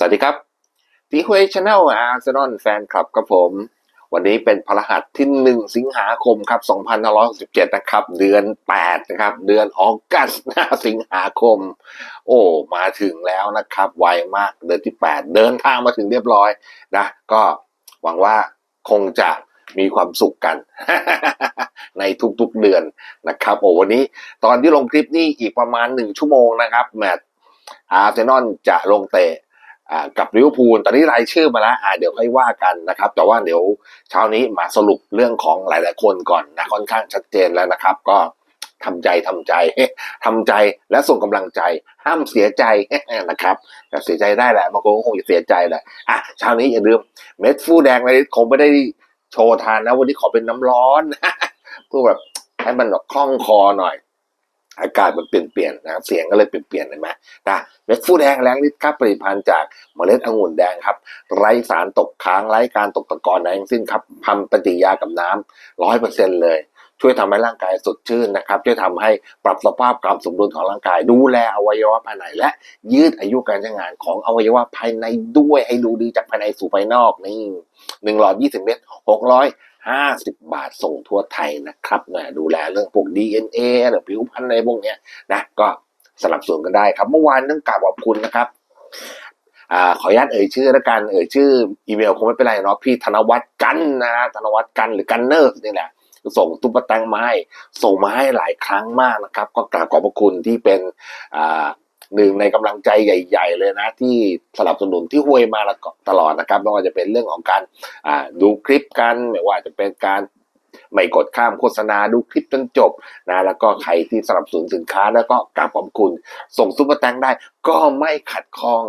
สวัสดีครับพีคุยชาแนลอาร์เซนอลแฟนคลับกับผม วันนี้เป็นพฤหัสที่ 1 สิงหาคมครับ2567 นะครับ เดือน 8 นะครับ เดือนออกัสนะสิงหาคม โอ้ มาถึงแล้วนะครับ ไวมากเดือนที่ 8 เดินทางมาถึงเรียบร้อยนะ ก็หวังว่าคงจะมีความสุขกัน ในทุกๆเดือนนะครับ โอ้วันนี้ตอนที่ลงคลิปนี้อีกประมาณ 1 ชั่วโมงนะครับ แมตช์อาร์เซนอลจะลงเตะ กับลิเวอร์พูลตอนนี้รายชื่อมาแล้วอ่าเดี๋ยวค่อยว่ากันนะครับ แต่ว่าเดี๋ยวเช้านี้มาสรุปเรื่องของหลาย ๆ คนก่อนนะค่อนข้างชัดเจนแล้วนะครับ ก็ทำใจทำใจทำใจและส่งกำลังใจ ห้ามเสียใจนะครับแต่เสียใจได้แหละบางคนก็คงจะเสียใจแหละอะเช้านี้อย่าลืมเม็ดฟูแดงอะไรคงไม่ได้โชว์ทานนะวันนี้ขอเป็นน้ำร้อนเพื่อแบบให้มันแบบคล่องคอหน่อย อากาศมันเปลี่ยนเปลี่ยนๆนะเสียงก็เลยเปลี่ยนเปลี่ยนเห็นไหมนะเม็ดฟูแดงแรงฤทธิ์ครับผลิตภัณฑ์จากเมล็ดองุ่นแดงครับ ไร้สารตกค้างไร้การตกตะกอนใดทั้งสิ้นครับทำปฏิกยากับน้ำร้อยเปอร์เซ็นต์เลย ช่วยทำให้ร่างกายสดชื่นนะครับช่วยทำให้ปรับสภาพความสมดุลของร่างกาย ดูแลอวัยวะภายในและยืดอายุการใช้งานของอวัยวะภายในด้วยให้ดูดีจากภายในสู่ภายนอกนี่หนึ่งหลอดยี่สิบเมตรหกร้อย ห้าสิบบาทส่งทั่วไทยนะครับนะดูแลเรื่องพวก DNA หรือผิวพรรณอะไรพวกเนี้ยนะก็สนับสนุนกันได้ครับ เมื่อวานต้องกราบขอบคุณนะครับอขออนุญาตเอ่ยชื่อแล้วกันเอ่ยชื่ออีเมลคงไม่เป็นไรเนาะพี่ธนวัฒน์กันนะธนวัฒน์กันหรือกันเนอร์นี่แหละส่งตุ๊กตามาให้ส่งมาให้หลายครั้งมากนะครับ ก็กราบขอบพระคุณที่เป็นอ่า หนึ่งในกำลังใจใหญ่ ๆ เลยนะ ที่สนับสนุนที่ห้วยมาตลอดนะครับไม่ว่าจะเป็นเรื่องของการดูคลิปกันไม่ว่าจะเป็นการไม่กดข้ามโฆษณาดูคลิปจนจบนะแล้วก็ใครที่สนับสนุนสินค้าแล้วก็กราบขอบคุณ ส่งซุปเปอร์แตงได้ก็ไม่ขัดข้อง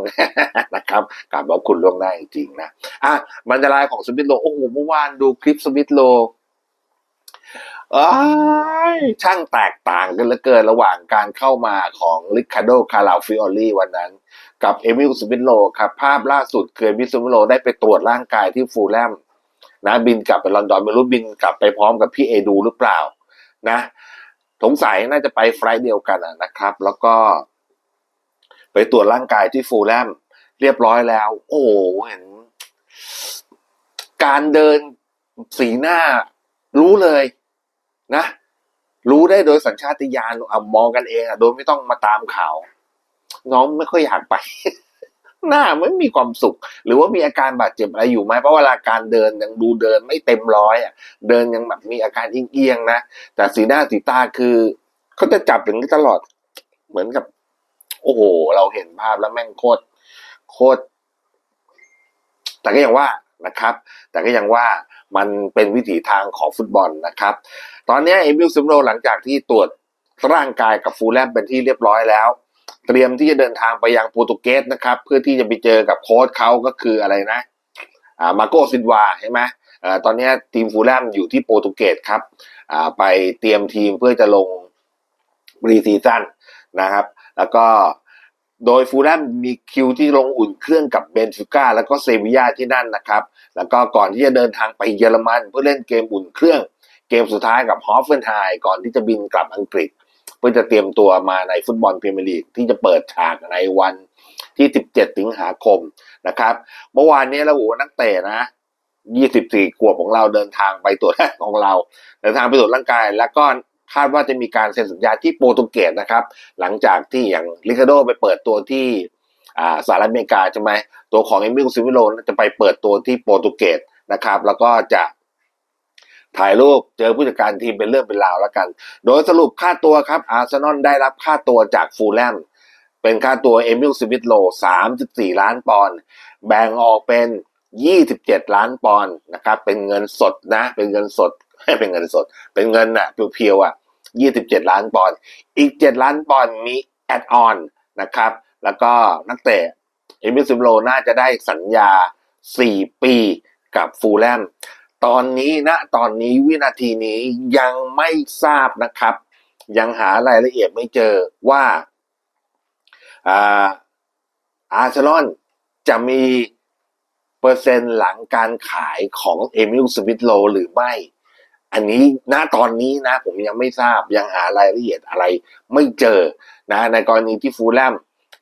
นะครับกราบขอบคุณล่วงหน้าจริงๆนะอะบรรยายของสมิธโลโอ้โหเมื่อวานดูคลิปสมิธโล ช่างแตกต่างกันเหลือเกินระหว่างการเข้ามาของลิคาโดคาราฟิออลลี่วันนั้น กับเอมิลสมิโลครับภาพล่าสุดคือเอมิลสมิโลได้ไปตรวจร่างกายที่ฟูลแลมนะบินกลับไปลอนดอนไม่รู้บินกลับไปพร้อมกับพี่เอดูหรือเปล่า นะ สงสัยน่าจะไปไฟล์เดียวกันนะครับ แล้วก็ ไปตรวจร่างกายที่ฟูลแลมเรียบร้อยแล้ว โอ้เห็น การเดินสีหน้ารู้เลย นะ รู้ได้โดยสัญชาตญาณอะมองกันเองอะโดยไม่ต้องมาตามข่าว น้องไม่ค่อยอยากไป หน้าไม่มีความสุข หรือว่ามีอาการบาดเจ็บอะไรอยู่ไหมเพราะเวลาการเดินยังดูเดินไม่เต็มร้อยอะ เดินยังแบบมีอาการเอียงๆนะแต่สีหน้าสีตาคือเขาจะจับอย่างนี้ตลอด เหมือนกับ โอ้โห เราเห็นภาพแล้วแม่งโคตรโคตรแต่ก็อยังว่า นะครับ แต่ก็ยังว่ามันเป็นวิถีทางของฟุตบอลนะครับ ตอนนี้เอมิลซิมโรหลังจากที่ตรวจร่างกายกับฟูลแลมเป็นที่เรียบร้อยแล้ว เตรียมที่จะเดินทางไปยังโปรตุเกสนะครับ เพื่อที่จะไปเจอกับโค้ชเขาก็คืออะไรนะอ่ามาโกซินวาใช่ไหมอ่อตอนนี้ทีมฟูลแลมอยู่ที่โปรตุเกสครับอ่าไปเตรียมทีมเพื่อจะลงบรีซีซั่นนะครับ แล้วก็ โดยฟูลแลมมีคิวที่ลงอุ่นเครื่องกับเบนฟิก้าแล้วก็เซบียาที่นั่นนะครับ แล้วก็ก่อนที่จะเดินทางไปเยอรมันเพื่อเล่นเกมอุ่นเครื่อง เกมสุดท้ายกับฮอฟเฟนไฮก่อนที่จะบินกลับอังกฤษ เพื่อจะเตรียมตัวมาในฟุตบอลพรีเมียร์ลีกที่จะเปิดฉากในวันที่ 17 สิงหาคมนะครับ เมื่อวานนี้ระบุว่านักเตะนะ 24 ขวบของเราเดินทางไปตรวจของเรา เดินทางไปตรวจร่างกาย แล้วก็ คาดว่าจะมีการเซ็นสัญญาที่โปรตุเกสนะครับ หลังจากที่อย่างลิคาโดไปเปิดตัวที่สหรัฐอเมริกาใช่ไหมตัวของเอมิลซิมิโลจะไปเปิดตัวที่โปรตุเกสนะครับ แล้วก็จะถ่ายรูปเจอผู้จัดการทีมเป็นเรื่องเป็นราวแล้วกัน โดยสรุปค่าตัวครับอาร์เซนอลได้รับค่าตัวจากฟูลแลมเป็นค่าตัวเอมิลสมิธโล 34 ล้านปอนด์แบ่งออกเป็น 27 ล้านปอนด์นะครับ เป็นเงินสดนะ เป็นเงินสด ให้เป็นเงินสด เป็นเงินน่ะเพียวๆอะ27ล้านปอนด์อีก7ล้านปอนด์มีแอดออนนะครับ แล้วก็นักเตะเอมิลซิมโลน่าจะได้สัญญา4ปีกับฟูลแลมตอนนี้นะตอนนี้วินาทีนี้ยังไม่ทราบนะครับ ยังหารายละเอียดไม่เจอว่าอ่าอาร์เซนอลจะมีเปอร์เซ็นต์หลังการขายของเอมิลสมิธโลหรือไม่ อันนี้ณตอนนี้นะ ผมยังไม่ทราบยังหารายละเอียดอะไร ไม่เจอนะ ในกรณีที่ฟูลแลม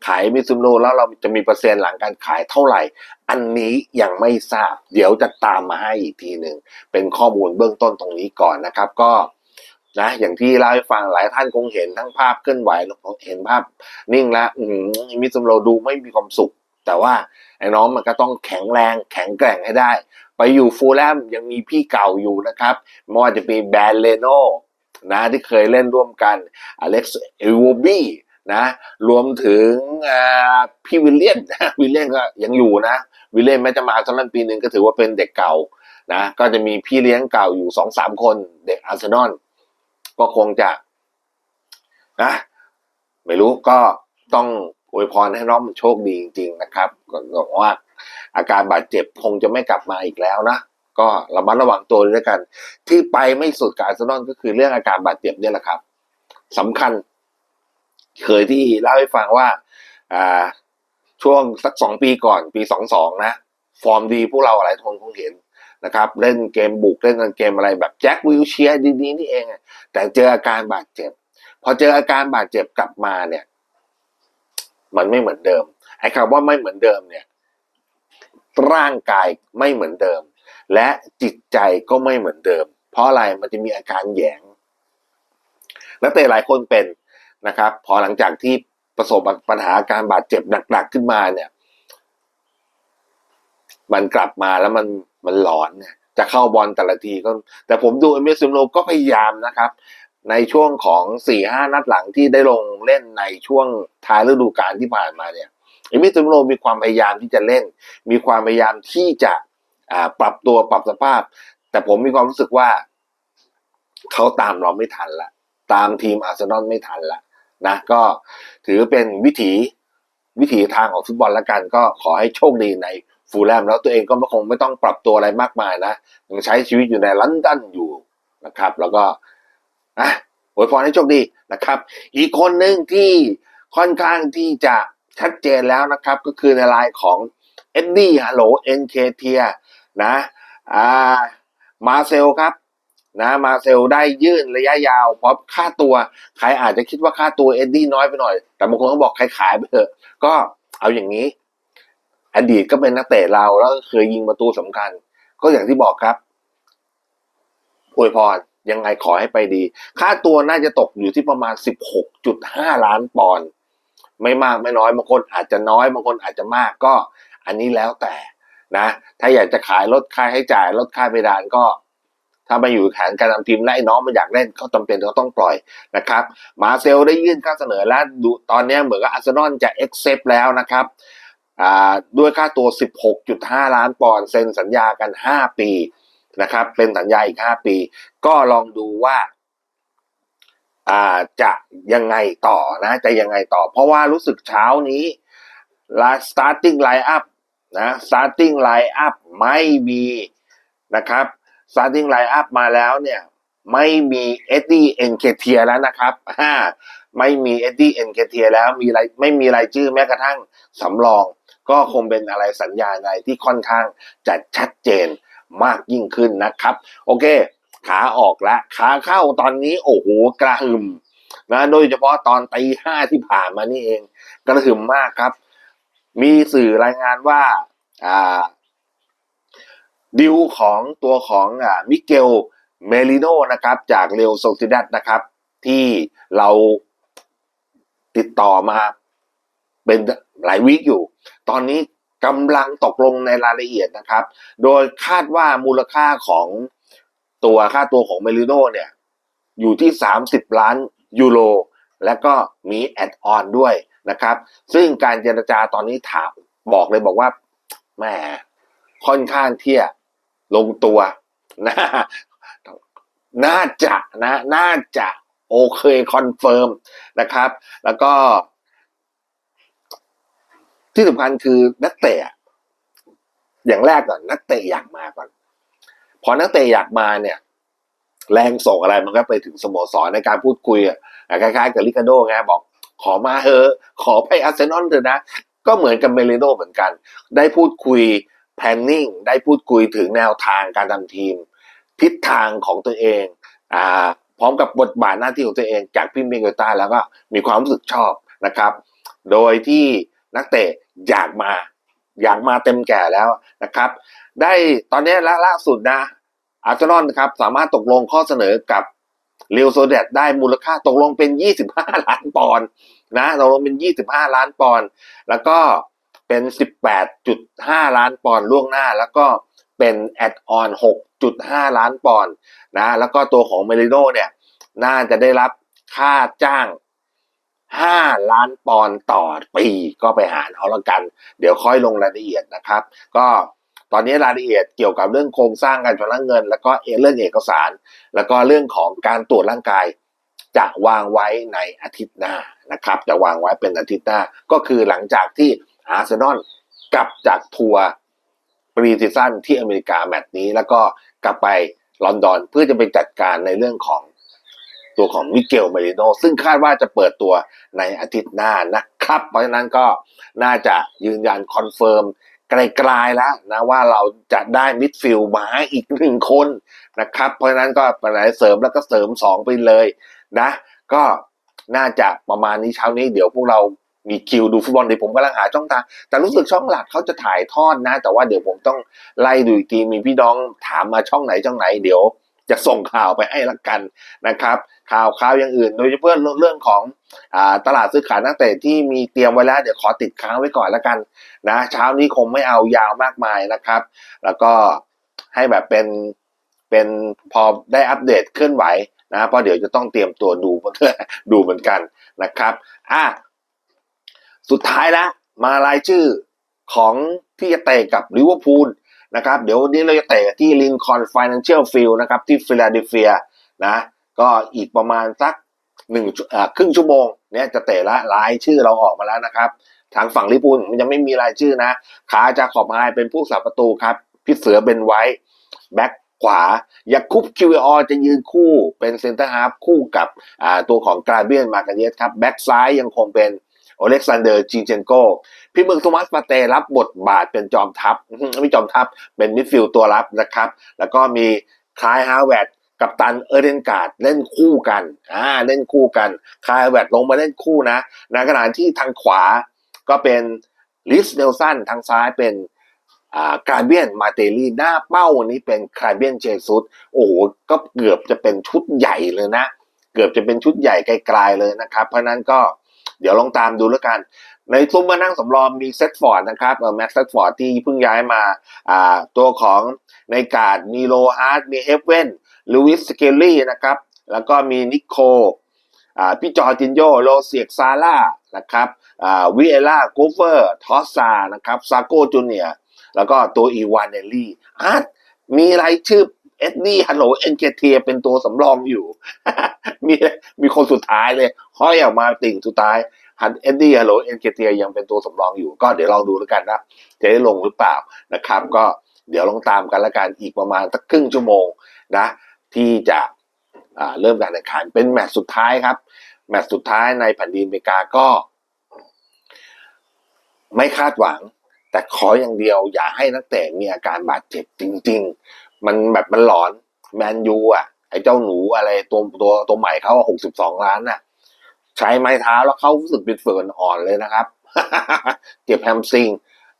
ขายมิซุโนแล้วเราจะมีเปอร์เซ็นต์หลังการขายเท่าไหร่ อันนี้ยังไม่ทราบ เดี๋ยวจะตามมาให้อีกทีหนึ่งเป็นข้อมูลเบื้องต้นตรงนี้ก่อนนะครับก็นะอย่างที่เล่าให้ฟังหลายท่านคงเห็นทั้งภาพเคลื่อนไหวเห็นภาพนิ่งแล้วมิซุโนดูไม่มีความสุข แต่ว่าไอ้น้องมันก็ต้องแข็งแรงแข็งแกร่งให้ได้ ไปอยู่ฟูลแลมยังมีพี่เก่าอยู่นะครับไม่ว่าจะเป็นแบรนเลโนนะที่เคยเล่นร่วมกันอเล็กซ์เอวบี้นะรวมถึงพี่วิลเลียนวิลเลียนก็ยังอยู่นะ วิลเลียนแม้จะมาตอนนั้นปีหนึ่งก็ถือว่าเป็นเด็กเก่านะก็จะมีพี่เลี้ยงเก่าอยู่สองสามคนเด็กอาร์เซนอลก็คงจะนะไม่รู้ก็ต้องอวยพรให้น้องมันโชคดีจริง ๆ นะครับก็บอกว่า อาการบาดเจ็บคงจะไม่กลับมาอีกแล้วนะก็ระมัดระวังตัวด้วยกัน ที่ไปไม่สุดกับอาร์เซนอลก็คือเรื่องอาการบาดเจ็บเนี่ยแหละครับสำคัญ เคยที่เล่าให้ฟังว่าอ่าช่วงสักสองปีก่อนปีสองสองนะ ฟอร์มดีพวกเราหลายคนคงเห็นนะครับ เล่นเกมบุก เล่นเกมอะไรแบบแจ็ควิลเชียดีๆนี่เองแต่เจออาการบาดเจ็บ พอเจออาการบาดเจ็บกลับมาเนี่ย มันไม่เหมือนเดิมไอ้คำว่าไม่เหมือนเดิมเนี่ย ร่างกายไม่เหมือนเดิม และจิตใจก็ไม่เหมือนเดิม เพราะอะไรมันจะมีอาการแยงนักเตะหลายคนเป็นนะครับ พอหลังจากที่ประสบปัญหาการบาดเจ็บหนักๆขึ้นมาเนี่ย มันกลับมาแล้วมันมันหลอนเนี่ยจะเข้าบอลแต่ละทีก็ แต่ผมดูเอเมซิมโลก็พยายามนะครับ ในช่วงของสี่ห้านัดหลังที่ได้ลงเล่นในช่วงท้ายฤดูกาลที่ผ่านมาเนี่ย อเมซิมโลมีความพยายามที่จะเล่น มีความพยายามที่จะปรับตัวปรับสภาพ แต่ผมมีความรู้สึกว่าเขาตามเราไม่ทันละ ตามทีมอาร์เซนอลไม่ทันละนะก็ถือเป็นวิถีวิถีทางของฟุตบอลละกัน ก็ขอให้โชคดีในฟูลแลมแล้วตัวเองก็ไม่คงไม่ต้องปรับตัวอะไรมากมายนะยังใช้ชีวิตอยู่ในลอนดอนอยู่นะครับ แล้วก็อะอวยพรให้โชคดีนะครับ อีกคนหนึ่งที่ค่อนข้างที่จะ ชัดเจนแล้วนะครับ ก็คือในลน์ของเอ็ดดี้ฮัลโหลเอ็นเคเทียนะอ่ามาเซลครับนะมาเซลได้ยื่นระยะยาวเพราะค่าตัว ใครอาจจะคิดว่าค่าตัวเอ็ดดี้น้อยไปหน่อย แต่บางคนก็บอกใครขายไปเถอะก็เอาอย่างนี้ อดีตก็เป็นนักเตะเราแล้วก็เคยยิงประตูสำคัญ ก็อย่างที่บอกครับอวยพรยังไงขอให้ไปดี ค่าตัวน่าจะตกอยู่ที่ประมาณ 16.5 ล้านปอนด์ ไม่มากไม่น้อยบางคนอาจจะน้อยบางคนอาจจะมากก็ อันนี้แล้วแต่นะ ถ้าอยากจะขายลดค่าให้จ่ายลดค่าเพดานก็ ถ้ามาอยู่แผนการทำทีมและไอ้น้องมันอยากเล่นเขาจำเป็นเขาต้องปล่อยนะครับ มาเซลได้ยื่นค่าเสนอแล้วดูตอนนี้เหมือนกับอาร์เซนอลจะเอ็กเซปแล้วนะครับอ่าด้วยค่าตัว 16.5 ล้านปอนด์เซ็นสัญญากัน 5 ปีนะครับเป็นสัญญาอีก 5 ปี ก็ลองดูว่า อ่าจะยังไงต่อนะจะยังไงต่อ เพราะว่ารู้สึกเช้านี้ลา starting line up นะ starting line up ไม่มีนะครับ starting line up มาแล้วเนี่ยไม่มีเอ็ดดี้เอ็นเคเทียแล้วนะครับฮ่าไม่มีเอ็ดดี้เอ็นเคเทียแล้วมีไรไม่มีรายชื่อแม้กระทั่งสำรอง ก็คงเป็นอะไรสัญญาณอะไรที่ค่อนข้างจะชัดเจนมากยิ่งขึ้นนะครับ โอเค ขาออกแล้วขาเข้าตอนนี้โอ้โหกระหึ่มนะโดยเฉพาะตอนตีห้าที่ผ่านมานี่เอง กระหึ่มมากครับ มีสื่อรายงานว่าอ่าดิวของตัวของอ่ามิเกลเมลิโนนะครับจากเรลโซซิดัดนะครับ ที่เราติดต่อมาเป็นหลายวีคอยู่ ตอนนี้กำลังตกลงในรายละเอียดนะครับ โดยคาดว่ามูลค่าของ ตัวค่าตัวของเมลิโนเนี่ย อยู่ที่ 30 ล้านยูโร และก็มีแอดออนด้วยนะครับ ซึ่งการเจรจาตอนนี้ถามบอกเลยบอกว่าแหมค่อนข้างเที่จะลงตัวนะน่าจะนะน่าจะโอเคคอนเฟิร์มนะครับ แล้วก็ ที่สำคัญคือนักเตะอย่างแรกก่อนนักเตะอยากมาก่อน พอนักเตะอยากมาเนี่ย แรงส่งอะไรมันก็ไปถึงสโมสรในการพูดคุยอะคล้ายๆกับลิคาโดไงบอก ขอมาเถอะขอไปอาร์เซนอลเถอะนะ ก็เหมือนกับเมเลโดเหมือนกัน ได้พูดคุยแพนนิ่งได้พูดคุยถึงแนวทางการทำทีม ทิศทางของตัวเองอ่าพร้อมกับบทบาทหน้าที่ของตัวเองจากพิมเมโกต้าแล้วก็มีความรู้สึกชอบนะครับ โดยที่นักเตะอยากมา อยากมาเต็มแก่แล้วนะครับ ได้ตอนนี้ล่าล่าสุดนะอาร์เซนอลครับสามารถตกลงข้อเสนอกับเรียวโซเดตได้มูลค่าตกลงเป็น 25 ล้านปอนด์นะตกลงเป็น 25 ล้านปอนด์แล้วก็เป็น 18.5 ล้านปอนด์ล่วงหน้า แล้วก็เป็นแอดออน6.5 ล้านปอนด์นะแล้วก็ตัวของเมริโนเนี่ยน่าจะได้รับค่าจ้าง 5 ล้านปอนด์ต่อปีก็ไปหารเอาละกัน เดี๋ยวค่อยลงรายละเอียดนะครับ ก็ตอนนี้รายละเอียดเกี่ยวกับเรื่องโครงสร้างการชำระเงิน แล้วก็เรื่องเอกสาร แล้วก็เรื่องของการตรวจร่างกาย จะวางไว้ในอาทิตย์หน้านะครับ จะวางไว้เป็นอาทิตย์หน้า ก็คือหลังจากที่อาร์เซนอลกลับจากทัวร์ปรีซีซั่นที่อเมริกาแมตช์นี้ แล้วก็กลับไปลอนดอนเพื่อจะไปจัดการในเรื่องของ ตัวของมิเกลเมริโนซึ่งคาดว่าจะเปิดตัวในอาทิตย์หน้านะครับ เพราะฉะนั้นก็น่าจะยืนยันคอนเฟิร์มไกลๆแล้วนะว่าเราจะได้มิดฟิลด์มาอีกหนึ่งคนนะครับ เพราะฉะนั้นก็ไปไหนเสริมแล้วก็เสริมสองไปเลยนะ ก็น่าจะประมาณนี้เช้านี้เดี๋ยวพวกเรามีคิวดูฟุตบอลเดี๋ยวผมกำลังหาช่องทาง แต่รู้สึกช่องหลักเขาจะถ่ายทอดนะ แต่ว่าเดี๋ยวผมต้องไล่ดูอีกทีมีพี่น้องถามมาช่องไหนช่องไหนเดี๋ยว จะส่งข่าวไปให้ละกันนะครับข่าวข่าวอย่างอื่น โดยเฉพาะเรื่องของอตลาดซื้อขายนักเตะที่มีเตรียมไว้แล้ว เดี๋ยวขอติดค้างไว้ก่อนละกันนะเช้านี้คงไม่เอายาวมากมายนะครับ แล้วก็ให้แบบเป็นเป็นพอได้อัปเดตเคลื่อนไหวนะเพราะเดี๋ยวจะต้องเตรียมตัวดูดูเหมือนกันนะครับอะสุดท้ายแล้วมารายชื่อของที่จะเตะกับลิเวอร์พูล นะครับเดี๋ยววันนี้เราจะเตะที่ลินคอนฟินแลนเชียลฟิลนะครับที่ฟิลาเดลเฟียนะก็อีกประมาณสักหนึ่งครึ่งชั่วโมงเนี่ยจะเตะละรายชื่อเราออกมาแล้วนะครับ ทางฝั่งลิเวอร์พูลมันยังไม่มีรายชื่อนะขาจะขอบไฮเป็นผู้สาประตูครับพี่เสือเป็นไว้แบ็คขวายาคุปคิวออจะยืนคู่เป็นเซนเตอร์ฮาร์ฟคู่กับตัวของกราเบียนมาการเยสครับแบ็คซ้ายยังคงเป็น โอเล็กซานเดอร์จิงเชนโกพี่เมืองโทมัสปาเตรับบทบาทเป็นจอมทัพไม่จอมทัพเป็นมิดฟิลด์ตัวรับนะครับ แล้วก็มีคลายฮาวเวร์ดกับตันเออร์เดนการ์ดเล่นคู่กันอ่าเล่นคู่กันคลายฮาวเวร์ดลงมาเล่นคู่นะในขณะที่ทางขวาก็เป็นลิสเนลสันทางซ้ายเป็นอ่ากราเบียนมาเตลี่หน้าเป้าวันนี้เป็นคราเบียนเจซุสโอ้โหก็เกือบจะเป็นชุดใหญ่เลยนะ เกือบจะเป็นชุดใหญ่ไกลๆเลยนะครับ เพราะนั้นก็ เดี๋ยวลองตามดูแล้วกัน ในซุ้มมานั่งสำรองมีเซตฟอร์ดนะครับแม็กซ์เซตฟอร์ดที่เพิ่งย้ายมาอ่าตัวของในกาดมีโลฮาร์ดมีเฮฟเว่นลูวิสสเกลลี่นะครับแล้วก็มีนิโคอ่าพี่จอร์จินโยโลเซียกซาร่านะครับอ่าวิเอล่ากูเฟอร์ทอสซานะครับซาโกจูเนียแล้วก็ตัวอีวานเนลลี่อาร์ตมีรายชื่อเอ็ดดี้ฮัลโหลเอ็นเเทียเป็นตัวสำรองอยู่ มีมีคนสุดท้ายเลย ห้อยออกมาติ่งสุดท้ายฮันเอ็ดดี้ฮัลโหลเอ็นเเทียยังเป็นตัวสำรองอยู่ ก็เดี๋ยวลองดูแล้วกันนะจะได้ลงหรือเปล่านะครับ ก็เดี๋ยวลองตามกันละกันอีกประมาณสักครึ่งชั่วโมงนะที่จะเริ่มการแข่งขันเป็นแมตช์สุดท้ายครับ แมตช์สุดท้ายในแผ่นดินอเมริกาก็ ไม่คาดหวัง แต่ขออย่างเดียว อย่าให้นักเตะมีอาการบาดเจ็บจริง ๆ มันแบบมันหลอนแมนยูอะไอ้เจ้าหนูอะไรตัวตัวตัวใหม่เขาหกสิบสองล้านน่ะ ใช้ไม้เท้าแล้วเขารู้สึกเป็นเฟิร์นอ่อนเลยนะครับ เจ็บแฮมสตริง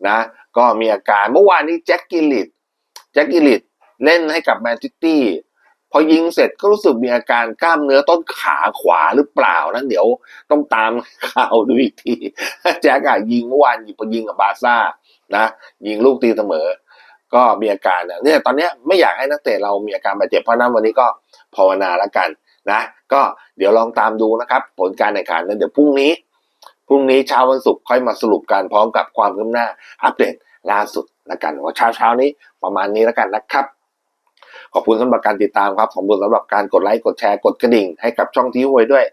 นะ ก็มีอาการเมื่อวานนี้แจ็คกิลลิตแจ็คกิลลิตเล่นให้กับแมนซิตี้พอยิงเสร็จก็รู้สึกมีอาการกล้ามเนื้อต้นขาขวาหรือเปล่านั้นเดี๋ยวต้องตามข่าวดูอีกทีแจ็คอะยิงเมื่อวานยิงพอยิงกับบาซ่านะ ยิงลูกตีเสมอ ก็มีอาการเนี่ยตอนนี้ไม่อยากให้นักเตะเรามีอาการบาดเจ็บเพราะฉะนั้นวันนี้ก็ภาวนาแล้วกัน นะก็เดี๋ยวลองตามดูนะครับ ผลการแข่งขันนั้นเดี๋ยวพรุ่งนี้ พรุ่งนี้เช้าวันศุกร์ค่อยมาสรุปกันพร้อมกับความคืบหน้า อัปเดตล่าสุดแล้วกันว่าเช้าเช้านี้ประมาณนี้แล้วกันนะครับ ขอบคุณสำหรับการติดตามครับขอบคุณสำหรับการกดไลค์กดแชร์กดกระดิ่งให้กับช่องที่หวยด้วย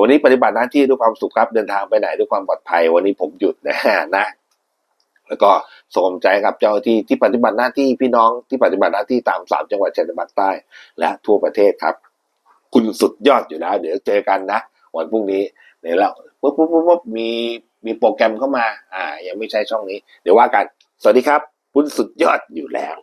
วันนี้ปฏิบัติหน้าที่ด้วยความสุขครับเดินทางไปไหนด้วยความปลอดภัย วันนี้ผมหยุดนะฮะนะ แล้วก็ส่งกำลังใจกับเจ้าหน้าที่ที่ปฏิบัติหน้าที่พี่น้องที่ปฏิบัติหน้าที่ตามสามจังหวัดชายแดนภาคใต้ และทั่วประเทศครับ คุณสุดยอดอยู่แล้ว เดี๋ยวเจอกันนะ วันพรุ่งนี้เดี๋ยวเราปุ๊บปุ๊บปุ๊บปุ๊บมีมีโปรแกรมเข้ามา อ่า ยังไม่ใช่ช่องนี้ เดี๋ยวว่ากัน สวัสดีครับ คุณสุดยอดอยู่แล้ว